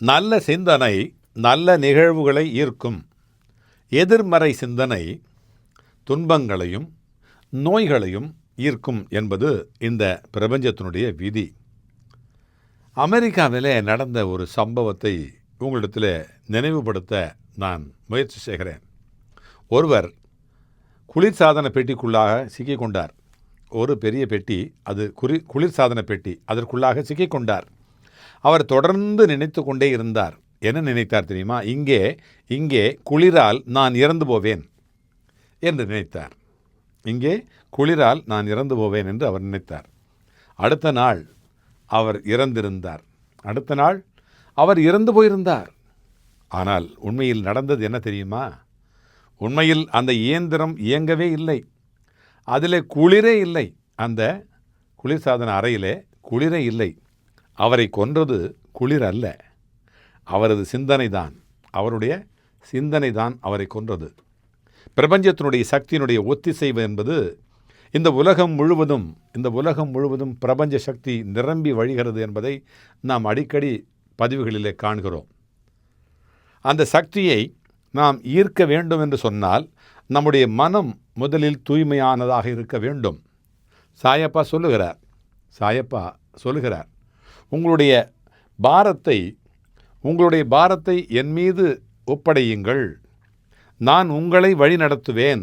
நல்ல சிந்தனை நல்ல நிகழ்வுகளை ஈர்க்கும். எதிர்மறை சிந்தனை துன்பங்களையும் நோய்களையும் ஈர்க்கும் என்பது இந்த பிரபஞ்சத்தினுடைய விதி. அமெரிக்காவிலே நடந்த ஒரு சம்பவத்தை உங்களிடத்தில் நினைவுபடுத்த நான் முயற்சி செய்கிறேன். ஒருவர் குளிர்சாதன பெட்டிக்குள்ளாக சிக்கிக்கொண்டார் ஒரு பெரிய பெட்டி அது குறி குளிர்சாதன பெட்டி அதற்குள்ளாக சிக்கிக்கொண்டார் அவர் தொடர்ந்து நினைத்து கொண்டே இருந்தார். என்ன நினைத்தார் தெரியுமா? இங்கே இங்கே குளிரால் நான் இறந்து போவேன் என்று நினைத்தார். இங்கே குளிரால் நான் இறந்து போவேன் என்று அவர் நினைத்தார். அடுத்த நாள் அவர் இறந்திருந்தார். அடுத்த நாள் அவர் இறந்து போயிருந்தார். ஆனால் உண்மையில் நடந்தது என்ன தெரியுமா? உண்மையில் அந்த இயந்திரம் இயங்கவே இல்லை. அதில் குளிரே இல்லை. அந்த குளிர்சாதன அறையிலே குளிரே இல்லை. அவரை கொன்றது குளிர் அல்ல. அவரது சிந்தனை தான் அவருடைய சிந்தனை தான் அவரை கொன்றது. பிரபஞ்சத்தினுடைய சக்தியினுடைய ஒத்திசைவு என்பது இந்த உலகம் முழுவதும் இந்த உலகம் முழுவதும் பிரபஞ்ச சக்தி நிரம்பி வழிகிறது என்பதை நாம் அடிக்கடி பதிவுகளிலே காண்கிறோம். அந்த சக்தியை நாம் ஈர்க்க வேண்டும் என்று சொன்னால் நம்முடைய மனம் முதலில் தூய்மையானதாக இருக்க வேண்டும். சாயப்பா சொல்லுகிறார். சாயப்பா சொல்லுகிறார். உங்களுடைய பாரத்தை உங்களுடைய பாரத்தை என் மீது ஒப்படையுங்கள். நான் உங்களை வழி நடத்துவேன்.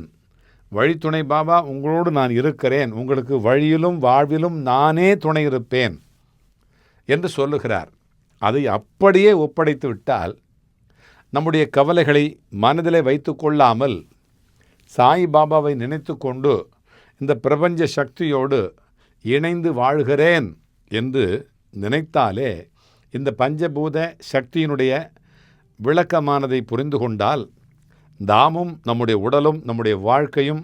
வழித்துணை பாபா உங்களோடு நான் இருக்கிறேன். உங்களுக்கு வழியிலும் வாழ்விலும் நானே துணை இருப்பேன் என்று சொல்லுகிறார். அதை அப்படியே ஒப்படைத்து விட்டால் நம்முடைய கவலைகளை மனதிலே வைத்து கொள்ளாமல் சாய்பாபாவை நினைத்து கொண்டு இந்த பிரபஞ்ச சக்தியோடு இணைந்து வாழ்கிறேன் என்று நினைத்தாலே இந்த பஞ்சபூத சக்தியினுடைய விளக்கமானதை புரிந்து கொண்டால் தாமும் நம்முடைய உடலும் நம்முடைய வாழ்க்கையும்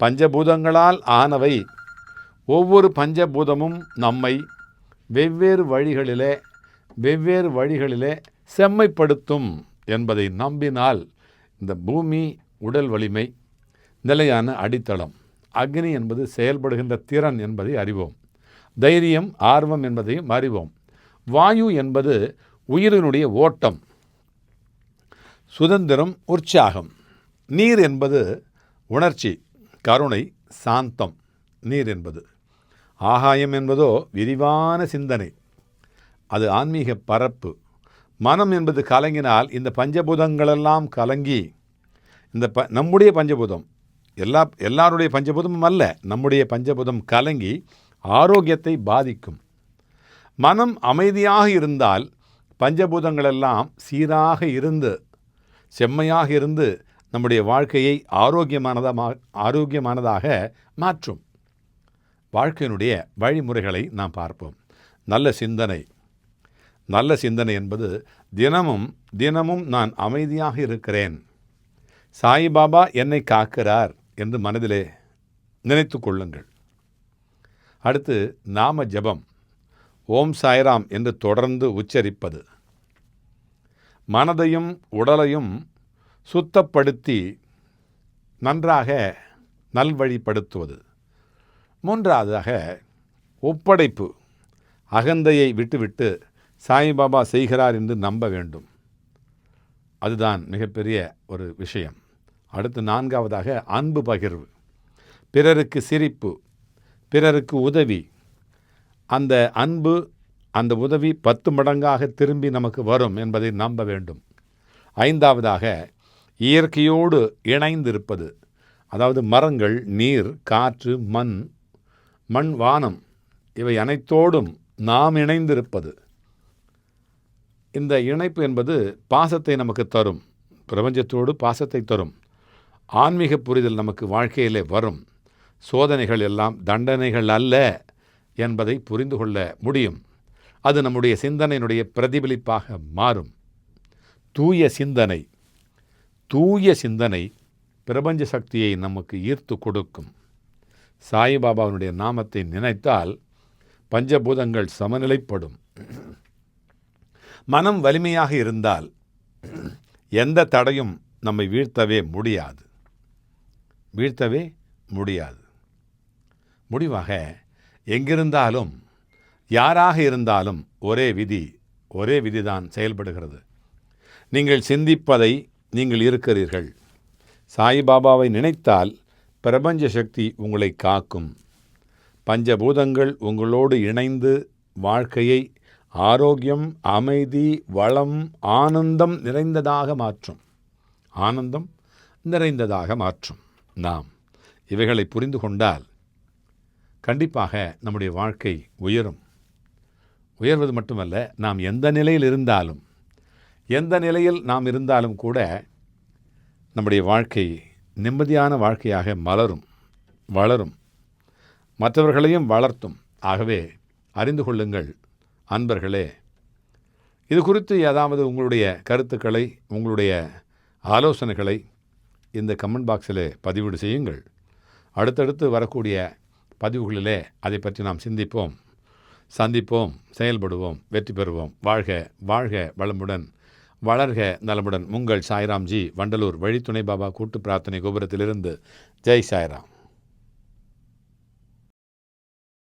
பஞ்சபூதங்களால் ஆனவை. ஒவ்வொரு பஞ்சபூதமும் நம்மை வெவ்வேறு வழிகளிலே வெவ்வேறு வழிகளிலே செம்மைப்படுத்தும் என்பதை நம்பினால் இந்த பூமி உடல் வலிமை நிலையான அடித்தளம். அக்னி என்பது செயல்படுகின்ற திறன் என்பதை அறிவோம். தைரியம் ஆர்வம் என்பதையும் அறிவோம் வாயு என்பது உயிரினுடைய ஓட்டம். சுதந்திரம் உற்சாகம். நீர் என்பது உணர்ச்சி கருணை சாந்தம். நீர் என்பது ஆகாயம் என்பதோ விரிவான சிந்தனை. அது ஆன்மீக பரப்பு. மனம் என்பது கலங்கினால் இந்த பஞ்சபூதங்களெல்லாம் கலங்கி இந்த ப நம்முடைய பஞ்சபூதம். எல்லா எல்லாருடைய பஞ்சபூதமும் அல்ல நம்முடைய பஞ்சபூதம் கலங்கி ஆரோக்கியத்தை பாதிக்கும். மனம் அமைதியாக இருந்தால் பஞ்சபூதங்களெல்லாம் சீராக இருந்து செம்மையாக இருந்து நம்முடைய வாழ்க்கையை ஆரோக்கியமானதாக ஆரோக்கியமானதாக மாற்றும். வாழ்க்கையினுடைய வழிமுறைகளை நாம் பார்ப்போம். நல்ல சிந்தனை. நல்ல சிந்தனை என்பது தினமும் தினமும் நான் அமைதியாக இருக்கிறேன். சாய்பாபா என்னை காக்கிறார் என்று மனதிலே நினைத்து கொள்ளுங்கள். அடுத்து நாம ஜபம். ஓம் சாய்ராம் என்று தொடர்ந்து உச்சரிப்பது. மனதையும் உடலையும் சுத்தப்படுத்தி நன்றாக நல்வழிப்படுத்துவது. மூன்றாவதாக ஒப்படைப்பு. அகந்தையை விட்டுவிட்டு சாய்பாபா செய்கிறார் என்று நம்ப வேண்டும். அதுதான் மிகப்பெரிய ஒரு விஷயம். அடுத்து நான்காவதாக அன்பு பகிர்வு. பிறருக்கு சிரிப்பு. பிறருக்கு உதவி. அந்த அன்பு அந்த உதவி பத்து மடங்காக திரும்பி நமக்கு வரும் என்பதை நம்ப வேண்டும். ஐந்தாவதாக இயற்கையோடு இணைந்திருப்பது. அதாவது மரங்கள் நீர் காற்று மண் மண் வானம் இவை அனைத்தோடும் நாம் இணைந்திருப்பது. இந்த இணைப்பு என்பது பாசத்தை நமக்கு தரும். பிரபஞ்சத்தோடு பாசத்தை தரும். ஆன்மீக புரிதல் நமக்கு வாழ்க்கையிலே வரும். சோதனைகள் எல்லாம் தண்டனைகள் அல்ல என்பதை புரிந்து கொள்ள முடியும். அது நம்முடைய சிந்தனையினுடைய பிரதிபலிப்பாக மாறும். தூய சிந்தனை தூய சிந்தனை பிரபஞ்ச சக்தியை நமக்கு ஈர்த்து கொடுக்கும். சாய்பாபாவினுடைய நாமத்தை நினைத்தால் பஞ்சபூதங்கள் சமநிலைப்படும். மனம் வலிமையாக இருந்தால் எந்த தடையும் நம்மை வீழ்த்தவே முடியாது. வீழ்த்தவே முடியாது. முடிவாக எங்கிருந்தாலும் யாராக இருந்தாலும் ஒரே விதி ஒரே விதிதான் செயல்படுகிறது. நீங்கள் சிந்திப்பதை நீங்கள் இருக்கிறீர்கள். சாய்பாபாவை நினைத்தால் பிரபஞ்ச சக்தி உங்களை காக்கும். பஞ்சபூதங்கள் உங்களோடு இணைந்து வாழ்க்கையை ஆரோக்கியம் அமைதி வளம் ஆனந்தம் நிறைந்ததாக மாற்றும். ஆனந்தம் நிறைந்ததாக மாற்றும். நாம் இவைகளை புரிந்து கொண்டால் கண்டிப்பாக நம்முடைய வாழ்க்கை உயரும். உயர்வது மட்டுமல்ல நாம் எந்த நிலையில் இருந்தாலும் எந்த நிலையில் நாம் இருந்தாலும் கூட நம்முடைய வாழ்க்கை நிம்மதியான வாழ்க்கையாக மலரும் வளரும். மற்றவர்களையும் வளர்த்தும். ஆகவே அறிந்து கொள்ளுங்கள் அன்பர்களே இது குறித்து ஏதாவது உங்களுடைய கருத்துக்களை உங்களுடைய ஆலோசனைகளை இந்த கமெண்ட் பாக்ஸில் பதிவீடு செய்யுங்கள். அடுத்தடுத்து வரக்கூடிய பதிவுகளிலே அதை பற்றி நாம் சிந்திப்போம். சந்திப்போம் செயல்படுவோம் வெற்றி பெறுவோம். வாழ்க வாழ்க வளமுடன் வளர்க நலமுடன். உங்கள் சாய்ராம்ஜி வண்டலூர் வழித்துணை பாபா கூட்டு பிரார்த்தனை கோபுரத்திலிருந்து. ஜெய் சாய்ராம்.